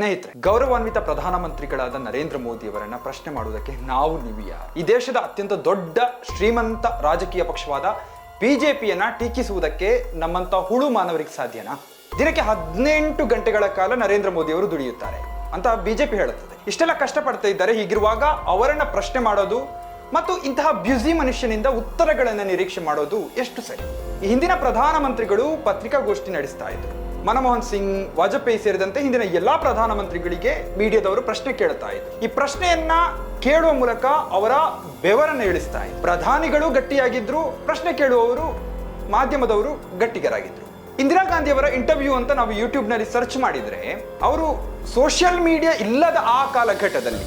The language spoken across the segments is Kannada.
ಸ್ನೇಹಿತರೆ, ಗೌರವಾನ್ವಿತ ಪ್ರಧಾನಮಂತ್ರಿಗಳಾದ ನರೇಂದ್ರ ಮೋದಿ ಅವರನ್ನ ಪ್ರಶ್ನೆ ಮಾಡುವುದಕ್ಕೆ ನಾವು ನೀವು ಯಾರು? ಈ ದೇಶದ ಅತ್ಯಂತ ದೊಡ್ಡ, ಶ್ರೀಮಂತ ರಾಜಕೀಯ ಪಕ್ಷವಾದ ಬಿಜೆಪಿಯನ್ನ ಟೀಕಿಸುವುದಕ್ಕೆ ನಮ್ಮಂತ ಹುಳು ಮಾನವರಿಗೆ ಸಾಧ್ಯನಾ? ದಿನಕ್ಕೆ ಹದಿನೆಂಟು ಗಂಟೆಗಳ ಕಾಲ ನರೇಂದ್ರ ಮೋದಿ ಅವರು ದುಡಿಯುತ್ತಾರೆ ಅಂತ ಬಿಜೆಪಿ ಹೇಳುತ್ತದೆ. ಇಷ್ಟೆಲ್ಲ ಕಷ್ಟಪಡ್ತಾ ಇದ್ದಾರೆ, ಹೀಗಿರುವಾಗ ಅವರನ್ನ ಪ್ರಶ್ನೆ ಮಾಡೋದು ಮತ್ತು ಇಂತಹ ಬ್ಯುಸಿ ಮನುಷ್ಯನಿಂದ ಉತ್ತರಗಳನ್ನು ನಿರೀಕ್ಷೆ ಮಾಡೋದು ಎಷ್ಟು ಸರಿ? ಈ ಹಿಂದಿನ ಪ್ರಧಾನಮಂತ್ರಿಗಳು ಪತ್ರಿಕಾಗೋಷ್ಠಿ ನಡೆಸ್ತಾ ಇದ್ರು. ಮನಮೋಹನ್ ಸಿಂಗ್, ವಾಜಪೇಯಿ ಸೇರಿದಂತೆ ಹಿಂದಿನ ಎಲ್ಲಾ ಪ್ರಧಾನಮಂತ್ರಿಗಳಿಗೆ ಮೀಡಿಯಾದವರು ಪ್ರಶ್ನೆ ಕೇಳ್ತಾ ಇದ್ರು. ಈ ಪ್ರಶ್ನೆಯನ್ನ ಕೇಳುವ ಮೂಲಕ ಅವರ ಬೆವರನ್ನು ಇಳಿಸ್ತಾ ಇದ್ರು. ಪ್ರಧಾನಿಗಳು ಗಟ್ಟಿಯಾಗಿದ್ರು, ಪ್ರಶ್ನೆ ಕೇಳುವವರು ಮಾಧ್ಯಮದವರು ಗಟ್ಟಿಗರಾಗಿದ್ರು. ಇಂದಿರಾ ಗಾಂಧಿ ಅವರ ಇಂಟರ್ವ್ಯೂ ಅಂತ ನಾವು ಯೂಟ್ಯೂಬ್ನಲ್ಲಿ ಸರ್ಚ್ ಮಾಡಿದ್ರೆ, ಅವರು ಸೋಷಿಯಲ್ ಮೀಡಿಯಾ ಇಲ್ಲದ ಆ ಕಾಲಘಟ್ಟದಲ್ಲಿ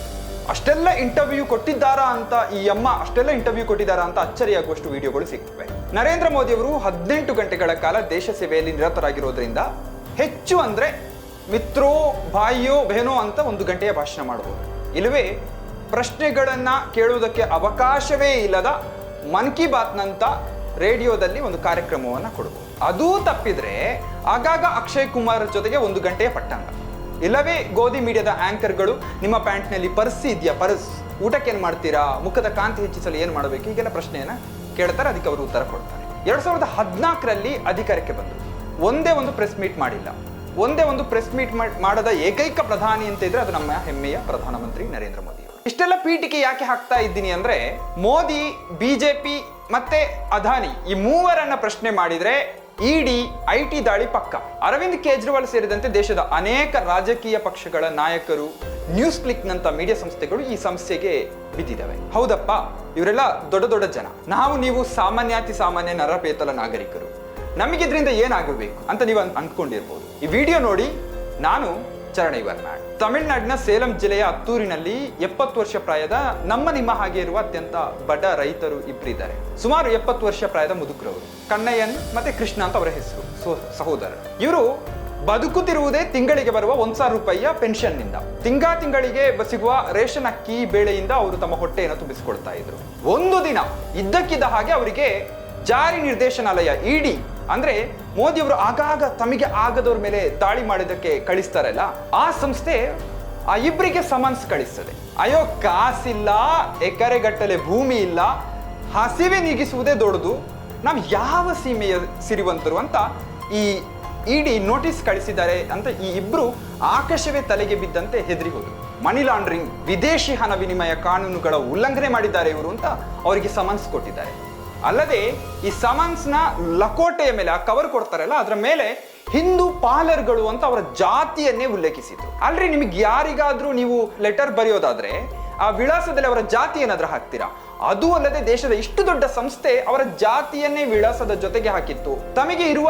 ಅಷ್ಟೆಲ್ಲ ಇಂಟರ್ವ್ಯೂ ಕೊಟ್ಟಿದ್ದಾರಾ ಅಂತ, ಈ ಅಮ್ಮ ಅಷ್ಟೆಲ್ಲ ಇಂಟರ್ವ್ಯೂ ಕೊಟ್ಟಿದ್ದಾರಾ ಅಂತ ಅಚ್ಚರಿಯಾಗುವಷ್ಟು ವಿಡಿಯೋಗಳು ಸಿಗ್ತವೆ. ನರೇಂದ್ರ ಮೋದಿ ಅವರು ಹದಿನೆಂಟು ಗಂಟೆಗಳ ಕಾಲ ದೇಶ ಸೇವೆಯಲ್ಲಿ ನಿರತರಾಗಿರೋದ್ರಿಂದ ಹೆಚ್ಚು ಅಂದರೆ ಮಿತ್ರೋ, ಬಾಯಿಯೋ, ಬೇನೋ ಅಂತ ಒಂದು ಗಂಟೆಯ ಭಾಷಣ ಮಾಡಬಹುದು. ಇಲ್ಲವೇ, ಪ್ರಶ್ನೆಗಳನ್ನು ಕೇಳುವುದಕ್ಕೆ ಅವಕಾಶವೇ ಇಲ್ಲದ ಮನ್ ಕಿ ಬಾತ್ನಂಥ ರೇಡಿಯೋದಲ್ಲಿ ಒಂದು ಕಾರ್ಯಕ್ರಮವನ್ನು ಕೊಡಬಹುದು ಅದೂ ತಪ್ಪಿದರೆ ಆಗಾಗ ಅಕ್ಷಯ್ ಕುಮಾರ್ ಜೊತೆಗೆ ಒಂದು ಗಂಟೆಯ ಪಟ್ಟಂಗ. ಇಲ್ಲವೇ, ಗೋಧಿ ಮೀಡಿಯಾದ ಆಂಕರ್ಗಳು ನಿಮ್ಮ ಪ್ಯಾಂಟ್ನಲ್ಲಿ ಪರ್ಸ್ ಇದೆಯಾ, ಪರ್ಸ್? ಊಟಕ್ಕೆ ಏನು ಮಾಡ್ತೀರಾ? ಮುಖದ ಕಾಂತಿ ಹೆಚ್ಚಿಸಲು ಏನು ಮಾಡಬೇಕು? ಹೀಗೆಲ್ಲ ಪ್ರಶ್ನೆಯನ್ನು ಕೇಳ್ತಾರೆ, ಅದಕ್ಕೆ ಅವರು ಉತ್ತರ ಕೊಡ್ತಾರೆ. ಎರಡು ಸಾವಿರದ ಹದಿನಾಲ್ಕರಲ್ಲಿ ಅಧಿಕಾರಕ್ಕೆ ಬಂದರು. ಒಂದೇ ಒಂದು ಪ್ರೆಸ್ ಮೀಟ್ ಮಾಡಿಲ್ಲ. ಒಂದೇ ಒಂದು ಪ್ರೆಸ್ ಮೀಟ್ ಮಾಡದ ಏಕೈಕ ಪ್ರಧಾನಿ ಅಂತ ಇದ್ರೆ ಅದು ನಮ್ಮ ಹೆಮ್ಮೆಯ ಪ್ರಧಾನಮಂತ್ರಿ ನರೇಂದ್ರ ಮೋದಿ ಇಷ್ಟೆಲ್ಲ ಪೀಠಿಕೆ ಯಾಕೆ ಹಾಕ್ತಾ ಇದ್ದೀನಿ ಅಂದ್ರೆ, ಮೋದಿ, ಬಿಜೆಪಿ ಮತ್ತೆ ಅದಾನಿ ಈ ಮೂವರನ್ನ ಪ್ರಶ್ನೆ ಮಾಡಿದ್ರೆ ಇಡಿ ಐ ಟಿ ದಾಳಿ ಪಕ್ಕ. ಅರವಿಂದ್ ಕೇಜ್ರಿವಾಲ್ ಸೇರಿದಂತೆ ದೇಶದ ಅನೇಕ ರಾಜಕೀಯ ಪಕ್ಷಗಳ ನಾಯಕರು ನ್ಯೂಸ್ ಕ್ಲಿಕ್ ನಂತ ಮೀಡಿಯಾ ಸಂಸ್ಥೆಗಳು ಈ ಸಮಸ್ಯೆಗೆ ಬಿದ್ದಿದ್ದಾವೆ. ಹೌದಪ್ಪ, ಇವರೆಲ್ಲ ದೊಡ್ಡ ದೊಡ್ಡ ಜನ. ನಾವು ನೀವು ಸಾಮಾನ್ಯಾತಿ ಸಾಮಾನ್ಯ ನರಪೇತಲ ನಾಗರಿಕರು. ನಮಗಿದ್ರಿಂದ ಏನಾಗಬೇಕು ಅಂತ ನೀವು ಅಂದ್ಕೊಂಡಿರ್ಬೋದು. ಈ ವಿಡಿಯೋ ನೋಡಿ ನಾನು ಚರಣ ಇವರ್ನಾಡ್ ತಮಿಳುನಾಡಿನ ಸೇಲಂ ಜಿಲ್ಲೆಯ ಹತ್ತೂರಿನಲ್ಲಿ ಎಪ್ಪತ್ತು ವರ್ಷ ಪ್ರಾಯದ ನಮ್ಮ ನಿಮ್ಮ ಹಾಗೆ ಇರುವ ಅತ್ಯಂತ ಬಡ ರೈತರು ಇಬ್ಬರಿದ್ದಾರೆ ಸುಮಾರು ಎಪ್ಪತ್ತು ವರ್ಷ ಪ್ರಾಯದ ಮುದುಕರವರು. ಕಣ್ಣಯ್ಯನ್ ಮತ್ತೆ ಕೃಷ್ಣ ಅಂತ ಅವರ ಹೆಸರು. ಸಹೋದರ ಇವರು ಬದುಕುತ್ತಿರುವುದೇ ತಿಂಗಳಿಗೆ ಬರುವ ಒಂದ್ ಸಾವಿರ ರೂಪಾಯಿಯ ಪೆನ್ಷನ್ನಿಂದ ತಿಂಗ ತಿಂಗಳಿಗೆ ಬಸಿಗುವ ಸಿಗುವ ರೇಷನ್ ಅಕ್ಕಿ ಬೇಳೆಯಿಂದ ಅವರು ತಮ್ಮ ಹೊಟ್ಟೆಯನ್ನು ತುಂಬಿಸಿಕೊಳ್ತಾ ಇದ್ರು. ಒಂದು ದಿನ ಇದ್ದಕ್ಕಿದ್ದ ಹಾಗೆ ಅವರಿಗೆ ಜಾರಿ ನಿರ್ದೇಶನಾಲಯ ಇಡಿ ಅಂದ್ರೆ ಮೋದಿ ಅವರು ಆಗಾಗ ತಮಗೆ ಆಗದವ್ರ ಮೇಲೆ ದಾಳಿ ಮಾಡಿದಕ್ಕೆ ಕಳಿಸ್ತಾರಲ್ಲ ಆ ಸಂಸ್ಥೆ ಆ ಇಬ್ಬರಿಗೆ ಸಮನ್ಸ್ ಕಳಿಸ್ತದೆ. ಅಯ್ಯೋ, ಕಾಸಿಲ್ಲ, ಎಕರೆಗಟ್ಟಲೆ ಭೂಮಿ ಇಲ್ಲ, ಹಸಿವೆ ನೀಗಿಸುವುದೇ ದೊಡ್ಡದು. ನಾವು ಯಾವ ಸೀಮೆಯ ಸಿರಿವಂತರು ಅಂತ ಈ ಇಡಿ ನೋಟಿಸ್ ಕಳಿಸಿದ್ದಾರೆ ಅಂತ ಈ ಇಬ್ರು ಆಕಾಶವೇ ತಲೆಗೆ ಬಿದ್ದಂತೆ ಹೆದರಿ ಹೋದರು. ಮನಿ ಲಾಂಡ್ರಿಂಗ್, ವಿದೇಶಿ ಹಣ ವಿನಿಮಯ ಕಾನೂನುಗಳ ಉಲ್ಲಂಘನೆ ಮಾಡಿದ್ದಾರೆ ಇವರು ಅಂತ ಅವರಿಗೆ ಸಮನ್ಸ್ ಕೊಟ್ಟಿದ್ದಾರೆ. ಅಲ್ಲದೆ ಈ ಸಮನ್ಸ್ನ ಲಕೋಟೆಯ ಮೇಲೆ ಆ ಕವರ್ ಕೊಡ್ತಾರಲ್ಲ, ಅದರ ಮೇಲೆ ಹಿಂದೂ ಪಾಲರ್ಗಳು ಅಂತ ಅವರ ಜಾತಿಯನ್ನೇ ಉಲ್ಲೇಖಿಸಿದ್ರು ಅಲ್ರಿ ನಿಮಗೆ ಯಾರಿಗಾದ್ರೂ ನೀವು ಲೆಟರ್ ಬರೆಯೋದಾದ್ರೆ, ಆ ವಿಳಾಸದಲ್ಲಿ ಅವರ ಜಾತಿ ಏನಾದ್ರೂ ಹಾಕ್ತೀರಾ? ಅದು ಅಲ್ಲದೆ ದೇಶದ ಇಷ್ಟು ದೊಡ್ಡ ಸಂಸ್ಥೆ ಅವರ ಜಾತಿಯನ್ನೇ ವಿಳಾಸದ ಜೊತೆಗೆ ಹಾಕಿತ್ತು. ತಮಗೆ ಇರುವ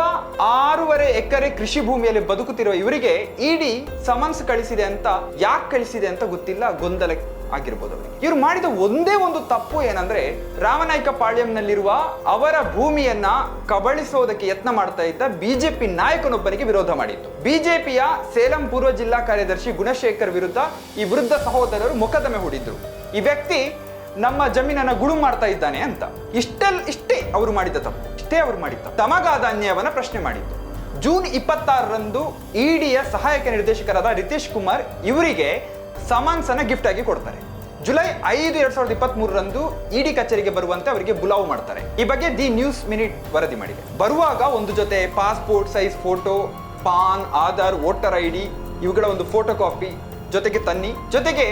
ಆರೂವರೆ ಎಕರೆ ಕೃಷಿ ಭೂಮಿಯಲ್ಲಿ ಬದುಕುತ್ತಿರುವ ಇವರಿಗೆ ಇಡಿ ಸಮನ್ಸ್ ಕಳಿಸಿದೆ ಅಂತ ಯಾಕೆ ಕಳಿಸಿದೆ ಅಂತ ಗೊತ್ತಿಲ್ಲ ಗೊಂದಲ ಆಗಿರ್ಬೋದು ಅವರಿಗೆ. ಇವರು ಮಾಡಿದ ಒಂದೇ ಒಂದು ತಪ್ಪು ಏನಂದ್ರೆ ರಾಮನಾಯ್ಕ ಪಾಳ್ಯಂನಲ್ಲಿರುವ ಅವರ ಭೂಮಿಯನ್ನ ಕಬಳಿಸೋದಕ್ಕೆ ಯತ್ನ ಮಾಡ್ತಾ ಇದ್ದ ಬಿಜೆಪಿ ನಾಯಕನೊಬ್ಬನಿಗೆ ವಿರೋಧ ಮಾಡಿತ್ತು. ಬಿಜೆಪಿಯ ಸೇಲಂ ಪೂರ್ವ ಜಿಲ್ಲಾ ಕಾರ್ಯದರ್ಶಿ ಗುಣಶೇಖರ್ ವಿರುದ್ಧ ಈ ವೃದ್ಧ ಸಹೋದರರು ಮೊಕದ್ದಮೆ ಹೂಡಿದ್ರು. ಈ ವ್ಯಕ್ತಿ ನಮ್ಮ ಜಮೀನನ್ನ ಗುಳು ಮಾಡ್ತಾ ಇದ್ದಾನೆ ಅಂತ. ಇಷ್ಟೆಲ್, ಇಷ್ಟೇ ಅವರು ಮಾಡಿದ ತಪ್ಪು. ಇಷ್ಟೇ ಅವರು ಮಾಡಿದ್ದ. ತಮಗಾದ ಅನ್ಯಾಯವನ್ನ ಪ್ರಶ್ನೆ ಮಾಡಿದ್ದು. ಜೂನ್ ಇಪ್ಪತ್ತಾರರಂದು ಇಡಿಯ ಸಹಾಯಕ ನಿರ್ದೇಶಕರಾದ ರಿತೇಶ್ ಕುಮಾರ್ ಇವರಿಗೆ ಸಮನ್ಸ್ ಅನ್ನ ಗಿಫ್ಟ್ ಆಗಿ ಕೊಡ್ತಾರೆ. ಜುಲೈ ಐದು ಎರಡ್ ಸಾವಿರದ ಇಪ್ಪತ್ತ್ ಮೂರರಂದು ಇಡಿ ಕಚೇರಿಗೆ ಬರುವಂತೆ ಅವರಿಗೆ ಬುಲಾವು ಮಾಡ್ತಾರೆ. ಈ ಬಗ್ಗೆ ದಿ ನ್ಯೂಸ್ ಮಿನಿಟ್ ವರದಿ ಮಾಡಿದೆ. ಬರುವಾಗ ಒಂದು ಜೊತೆ passport size photo, PAN, Aadhaar, voter I D ಇವುಗಳ ಒಂದು ಫೋಟೋ ಕಾಪಿ ಜೊತೆಗೆ ತನ್ನಿ. ಜೊತೆಗೆ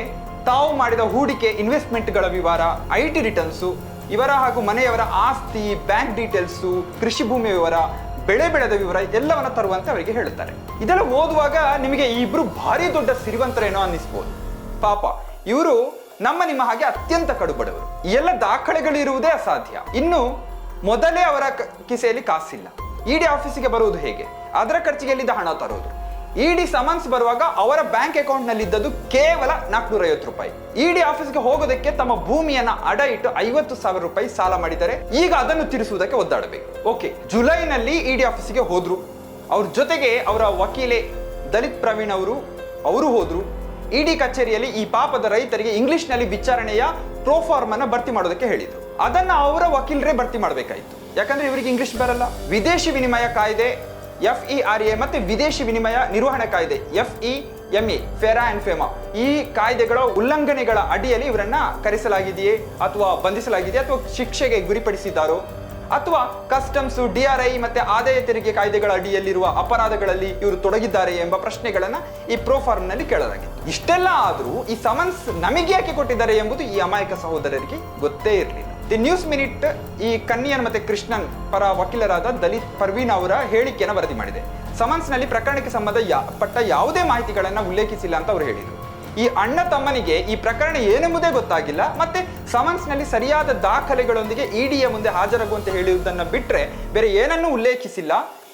ತಾವು ಮಾಡಿದ ಹೂಡಿಕೆ, ಇನ್ವೆಸ್ಟ್ಮೆಂಟ್ಗಳ ವಿವರ, ಐ ಟಿ ರಿಟರ್ನ್ಸು, ಇವರ ಹಾಗೂ ಮನೆಯವರ ಆಸ್ತಿ, ಬ್ಯಾಂಕ್ ಡೀಟೇಲ್ಸು, ಕೃಷಿ ಭೂಮಿ ವಿವರ, ಬೆಳೆ ಬೆಳೆದ ವಿವರ ಎಲ್ಲವನ್ನ ತರುವಂತೆ ಅವರಿಗೆ ಹೇಳುತ್ತಾರೆ. ಇದೆಲ್ಲ ಓದುವಾಗ ನಿಮಗೆ ಇಬ್ರು ಭಾರಿ ದೊಡ್ಡ ಸಿರಿವಂತರೇನೋ ಅನ್ನಿಸ್ಬೋದು. ಪಾಪ, ಇವರು ನಮ್ಮ ನಿಮ್ಮ ಹಾಗೆ ಅತ್ಯಂತ ಕಡುಬಡವರು. ಎಲ್ಲ ಎಲ್ಲ ದಾಖಲೆಗಳಿರುವುದೇ ಅಸಾಧ್ಯ. ಇನ್ನು ಮೊದಲೇ ಅವರ ಕಿಸೆಯಲ್ಲಿ ಕಾಸಿಲ್ಲ. ಇಡಿ ಆಫೀಸಿಗೆ ಬರುವುದು ಹೇಗೆ? ಅದರ ಖರ್ಚಿಗೆ ಎಲ್ಲಿದ್ದ ಹಣ ತರೋದು? ಇಡಿ ಸಮನ್ಸ್ ಬರುವಾಗ ಅವರ ಬ್ಯಾಂಕ್ ಅಕೌಂಟ್ನಲ್ಲಿ ಇದ್ದದ್ದು ಕೇವಲ ನಾಲ್ಕುನೂರ ಐವತ್ತು ರೂಪಾಯಿ. ಇಡಿ ಆಫೀಸ್ಗೆ ಹೋಗೋದಕ್ಕೆ ತಮ್ಮ ಭೂಮಿಯನ್ನ ಅಡ ಇಟ್ಟು ಐವತ್ತು ಸಾವಿರ ರೂಪಾಯಿ ಸಾಲ ಮಾಡಿದರೆ ಈಗ ಅದನ್ನು ತಿರಿಸುವುದಕ್ಕೆ ಒದ್ದಾಡಬೇಕು. ಓಕೆ, ಜುಲೈನಲ್ಲಿ ಇಡಿ ಆಫೀಸಿಗೆ ಹೋದ್ರು. ಅವ್ರ ಜೊತೆಗೆ ಅವರ ವಕೀಲೆ ದಲಿತ್ ಪ್ರವೀಣ್ ಅವರು ಅವರು ಹೋದ್ರು. ಇಡಿ ಕಚೇರಿಯಲ್ಲಿ ಈ ಪಾಪದ ರೈತರಿಗೆ ಇಂಗ್ಲಿಷ್ನಲ್ಲಿ ವಿಚಾರಣೆಯ ಪ್ರೋಫಾರ್ಮ್ ಅನ್ನು ಭರ್ತಿ ಮಾಡೋದಕ್ಕೆ ಹೇಳಿದರು. ಅದನ್ನ ಅವರ ವಕೀಲರೇ ಭರ್ತಿ ಮಾಡಬೇಕಾಯಿತು. ಯಾಕಂದ್ರೆ ಇವರಿಗೆ ಇಂಗ್ಲಿಷ್ ಬರಲ್ಲ. ವಿದೇಶಿ ವಿನಿಮಯ ಕಾಯ್ದೆ, ಎಫ್ ಇ ಆರ್ ಎ ಮತ್ತೆ ವಿದೇಶಿ ವಿನಿಮಯ ನಿರ್ವಹಣಾ ಕಾಯ್ದೆ, F E M E FERA and FEMA. ಈ ಕಾಯ್ದೆಗಳ ಉಲ್ಲಂಘನೆಗಳ ಅಡಿಯಲ್ಲಿ ಇವರನ್ನ ಕರೆಸಲಾಗಿದೆಯೇ ಅಥವಾ ಬಂಧಿಸಲಾಗಿದೆಯೇ ಅಥವಾ ಶಿಕ್ಷೆಗೆ ಗುರಿಪಡಿಸಿದ್ದಾರೋ ಅಥವಾ ಕಸ್ಟಮ್ಸ್ ಡಿಆರ್ಐ ಮತ್ತೆ ಆದಾಯ ತೆರಿಗೆ ಕಾಯ್ದೆಗಳ ಅಡಿಯಲ್ಲಿರುವ ಅಪರಾಧಗಳಲ್ಲಿ ಇವರು ತೊಡಗಿದ್ದಾರೆ ಎಂಬ ಪ್ರಶ್ನೆಗಳನ್ನ ಈ ಪ್ರೋಫಾರ್ಮ್ನಲ್ಲಿ ಕೇಳಲಾಗಿತ್ತು. ಇಷ್ಟೆಲ್ಲ ಆದರೂ ಈ ಸಮನ್ಸ್ ನಮಗೆ ಯಾಕೆ ಕೊಟ್ಟಿದ್ದಾರೆ ಎಂಬುದು ಈ ಅಮಾಯಕ ಸಹೋದರರಿಗೆ ಗೊತ್ತೇ ಇರಲಿಲ್ಲ. ದಿ ನ್ಯೂಸ್ ಮಿನಿಟ್ ಈ ಕನ್ನಿಯನ್ ಮತ್ತೆ ಕೃಷ್ಣನ್ ಪರ ವಕೀಲರಾದ ದಲಿತ್ ಪರ್ವೀನ್ ಅವರ ಹೇಳಿಕೆಯನ್ನು ವರದಿ ಮಾಡಿದೆ. ಸಮನ್ಸ್ನಲ್ಲಿ ಪ್ರಕರಣಕ್ಕೆ ಸಂಬಂಧ ಪಟ್ಟ ಯಾವುದೇ ಮಾಹಿತಿಗಳನ್ನ ಉಲ್ಲೇಖಿಸಿಲ್ಲ ಅಂತ ಅವರು ಹೇಳಿದರು. ಈ ಅಣ್ಣ ತಮ್ಮನಿಗೆ ಈ ಪ್ರಕರಣ ಏನೆಂಬುದೇ ಗೊತ್ತಾಗಿಲ್ಲ. ಮತ್ತೆ ಸಮನ್ಸ್ನಲ್ಲಿ ಸರಿಯಾದ ದಾಖಲೆಗಳೊಂದಿಗೆ ಇಡಿಯ ಮುಂದೆ ಹಾಜರಾಗುವಂತೆ ಹೇಳುವುದನ್ನು ಬಿಟ್ಟರೆ ಬೇರೆ ಏನನ್ನೂ ಉಲ್ಲೇಖಿಸಿಲ್ಲ.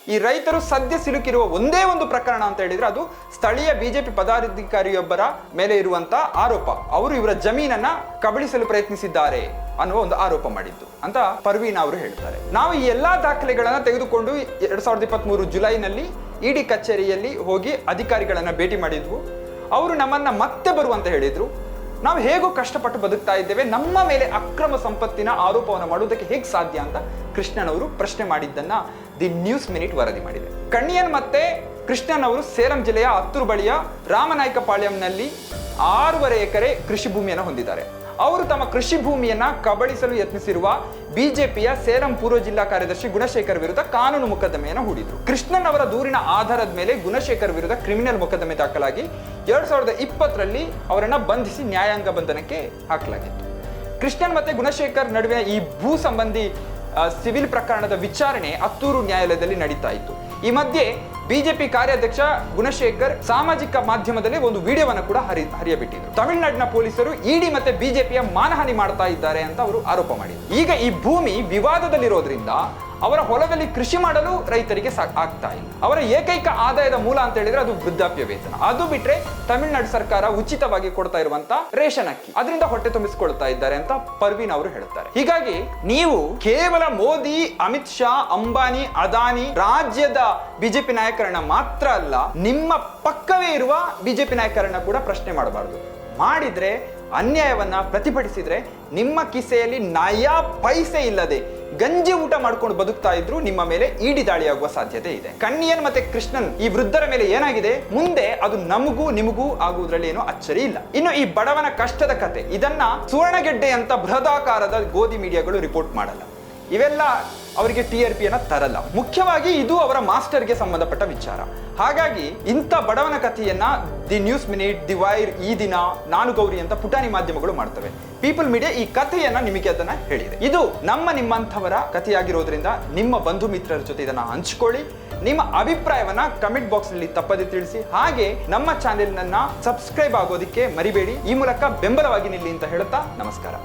ಈ ರೈತರು ಸದ್ಯ ಸಿಲುಕಿರುವ ಒಂದೇ ಒಂದು ಪ್ರಕರಣ ಅಂತ ಹೇಳಿದ್ರೆ ಅದು ಸ್ಥಳೀಯ ಬಿಜೆಪಿ ಪದಾಧಿಕಾರಿಯೊಬ್ಬರ ಮೇಲೆ ಇರುವಂತ ಆರೋಪ. ಅವರು ಇವರ ಜಮೀನನ್ನ ಕಬಳಿಸಲು ಪ್ರಯತ್ನಿಸಿದ್ದಾರೆ ಅನ್ನುವ ಒಂದು ಆರೋಪ ಮಾಡಿದ್ದು ಅಂತ ಪರ್ವೀನ್ ಅವರು ಹೇಳ್ತಾರೆ. ನಾವು ಈ ಎಲ್ಲಾ ದಾಖಲೆಗಳನ್ನ ತೆಗೆದುಕೊಂಡು ಎರಡ್ ಸಾವಿರದ ಇಪ್ಪತ್ತ್ ಮೂರು ಜುಲೈನಲ್ಲಿ ಇಡಿ ಕಚೇರಿಯಲ್ಲಿ ಹೋಗಿ ಅಧಿಕಾರಿಗಳನ್ನ ಭೇಟಿ ಮಾಡಿದ್ವು. ಅವರು ನಮ್ಮನ್ನ ಮತ್ತೆ ಬರುವಂತ ಹೇಳಿದ್ರು. ನಾವು ಹೇಗೋ ಕಷ್ಟಪಟ್ಟು ಬದುಕ್ತಾ ಇದ್ದೇವೆ. ನಮ್ಮ ಮೇಲೆ ಅಕ್ರಮ ಸಂಪತ್ತಿನ ಆರೋಪವನ್ನು ಮಾಡುವುದಕ್ಕೆ ಹೇಗೆ ಸಾಧ್ಯ ಅಂತ ಕೃಷ್ಣನ್ ಅವರು ಪ್ರಶ್ನೆ ಮಾಡಿದ್ದನ್ನ ದಿ ನ್ಯೂಸ್ ಮಿನಿಟ್ ವರದಿ ಮಾಡಿದೆ. ಕಣ್ಣಿಯನ್ ಮತ್ತೆ ಕೃಷ್ಣನ್ ಅವರು ಸೇಲಂ ಜಿಲ್ಲೆಯ ಹತ್ತೂರು ಬಳಿಯ ರಾಮನಾಯಕಪಾಳ್ಯಂನಲ್ಲಿ ಆರೂವರೆ ಎಕರೆ ಕೃಷಿ ಭೂಮಿಯನ್ನು ಹೊಂದಿದ್ದಾರೆ. ಅವರು ತಮ್ಮ ಕೃಷಿ ಭೂಮಿಯನ್ನ ಕಬಳಿಸಲು ಯತ್ನಿಸಿರುವ ಬಿಜೆಪಿಯ ಸೇಲಂ ಪೂರ್ವ ಜಿಲ್ಲಾ ಕಾರ್ಯದರ್ಶಿ ಗುಣಶೇಖರ್ ವಿರುದ್ಧ ಕಾನೂನು ಮೊಕದ್ದಮೆಯನ್ನು ಹೂಡಿದ್ರು. ಕೃಷ್ಣನ್ ಅವರ ದೂರಿನ ಆಧಾರದ ಮೇಲೆ ಗುಣಶೇಖರ್ ವಿರುದ್ಧ ಕ್ರಿಮಿನಲ್ ಮೊಕದ್ದಮೆ ದಾಖಲಾಗಿ ಎರಡ್ ಸಾವಿರದ ಇಪ್ಪತ್ತರಲ್ಲಿ ಅವರನ್ನ ಬಂಧಿಸಿ ನ್ಯಾಯಾಂಗ ಬಂಧನಕ್ಕೆ ಹಾಕಲಾಗಿತ್ತು. ಕೃಷ್ಣನ್ ಮತ್ತೆ ಗುಣಶೇಖರ್ ನಡುವೆ ಈ ಭೂ ಸಂಬಂಧಿ ಸಿವಿಲ್ ಪ್ರಕರಣದ ವಿಚಾರಣೆ ಅತ್ತೂರು ನ್ಯಾಯಾಲಯದಲ್ಲಿ ನಡೀತಾ ಇತ್ತು. ಈ ಮಧ್ಯೆ ಬಿಜೆಪಿ ಕಾರ್ಯಾಧ್ಯಕ್ಷ ಗುಣಶೇಖರ್ ಸಾಮಾಜಿಕ ಮಾಧ್ಯಮದಲ್ಲಿ ಒಂದು ವಿಡಿಯೋವನ್ನು ಕೂಡ ಹರಿ, ಹರಿಯಬಿಟ್ಟಿದ್ರು. ತಮಿಳುನಾಡಿನ ಪೊಲೀಸರು ಇಡಿ ಮತ್ತೆ ಬಿಜೆಪಿಯ ಮಾನಹಾನಿ ಮಾಡ್ತಾ ಇದ್ದಾರೆ ಅಂತ ಅವರು ಆರೋಪ ಮಾಡಿದ್ರು. ಈಗ ಈ ಭೂಮಿ ವಿವಾದದಲ್ಲಿರೋದ್ರಿಂದ ಅವರ ಹೊಲದಲ್ಲಿ ಕೃಷಿ ಮಾಡಲು ರೈತರಿಗೆ ಆಗ್ತಾ ಇಲ್ಲ. ಅವರ ಏಕೈಕ ಆದಾಯದ ಮೂಲ ಅಂತ ಹೇಳಿದ್ರೆ ಅದು ವೃದ್ಧಾಪ್ಯ ವೇತನ. ಅದು ಬಿಟ್ರೆ ತಮಿಳುನಾಡು ಸರ್ಕಾರ ಉಚಿತವಾಗಿ ಕೊಡ್ತಾ ಇರುವಂತ ರೇಷನ್ ಅಕ್ಕಿ. ಅದರಿಂದ ಹೊಟ್ಟೆ ತುಂಬಿಸಿಕೊಳ್ತಾ ಇದ್ದಾರೆ ಅಂತ ಪರ್ವೀನ್ ಅವರು ಹೇಳ್ತಾರೆ ಹೀಗಾಗಿ ನೀವು ಕೇವಲ ಮೋದಿ, ಅಮಿತ್ ಶಾ, ಅಂಬಾನಿ, ಅದಾನಿ ರಾಜ್ಯದ ಬಿಜೆಪಿ ನಾಯಕರನ್ನ ಮಾತ್ರ ಅಲ್ಲ, ನಿಮ್ಮ ಪಕ್ಕವೇ ಇರುವ ಬಿಜೆಪಿ ನಾಯಕರನ್ನ ಕೂಡ ಪ್ರಶ್ನೆ ಮಾಡಬಾರದು. ಮಾಡಿದ್ರೆ ಅನ್ಯಾಯವನ್ನ ಪ್ರತಿಭಟಿಸಿದ್ರೆ ನಿಮ್ಮ ಕಿಸೆಯಲ್ಲಿ ನಯಾ ಪೈಸೆ ಇಲ್ಲದೆ ಗಂಜಿ ಊಟ ಮಾಡ್ಕೊಂಡು ಬದುಕ್ತಾ ಇದ್ರು ನಿಮ್ಮ ಮೇಲೆ ಈಡಿ ದಾಳಿಯಾಗುವ ಸಾಧ್ಯತೆ ಇದೆ. ಕಣ್ಣಿಯನ್ ಮತ್ತೆ ಕೃಷ್ಣನ್ ಈ ವೃದ್ಧರ ಮೇಲೆ ಏನಾಗಿದೆ? ಮುಂದೆ ಅದು ನಮಗೂ ನಿಮಗೂ ಆಗುವುದರಲ್ಲಿ ಏನೋ ಅಚ್ಚರಿ ಇಲ್ಲ. ಇನ್ನು ಈ ಬಡವನ ಕಷ್ಟದ ಕತೆ, ಇದನ್ನ ಸುವರ್ಣಗೆಡ್ಡೆ ಅಂತ ಬೃಹದಾಕಾರದ ಗೋಧಿ ಮೀಡಿಯಾಗಳು ರಿಪೋರ್ಟ್ ಮಾಡಲ್ಲ. ಇವೆಲ್ಲ ಅವರಿಗೆ ಟಿ ಆರ್ ಪಿಯನ್ನು ತರಲ್ಲ. ಮುಖ್ಯವಾಗಿ ಇದು ಅವರ ಮಾಸ್ಟರ್ಗೆ ಸಂಬಂಧಪಟ್ಟ ವಿಚಾರ. ಹಾಗಾಗಿ ಇಂಥ ಬಡವನ ಕಥೆಯನ್ನ the News Minute, the Wire ಈ ದಿನ ನಾನು ಗೌರಿ ಅಂತ ಪುಟಾಣಿ ಮಾಧ್ಯಮಗಳು ಮಾಡ್ತವೆ. ಪೀಪಲ್ ಮೀಡಿಯಾ ಈ ಕಥೆಯನ್ನ ನಿಮಗೆ ಅದನ್ನ ಹೇಳಿದೆ. ಇದು ನಮ್ಮ ನಿಮ್ಮಂಥವರ ಕಥೆಯಾಗಿರೋದ್ರಿಂದ ನಿಮ್ಮ ಬಂಧು ಮಿತ್ರರ ಜೊತೆ ಇದನ್ನ ಹಂಚ್ಕೊಳ್ಳಿ. ನಿಮ್ಮ ಅಭಿಪ್ರಾಯವನ್ನ ಕಮೆಂಟ್ ಬಾಕ್ಸ್ನಲ್ಲಿ ತಪ್ಪದೆ ತಿಳಿಸಿ. ಹಾಗೆ ನಮ್ಮ ಚಾನೆಲ್ ಸಬ್ಸ್ಕ್ರೈಬ್ ಆಗೋದಕ್ಕೆ ಮರಿಬೇಡಿ. ಈ ಮೂಲಕ ಬೆಂಬಲವಾಗಿ ನಿಲ್ಲಿ ಅಂತ ಹೇಳುತ್ತಾ ನಮಸ್ಕಾರ.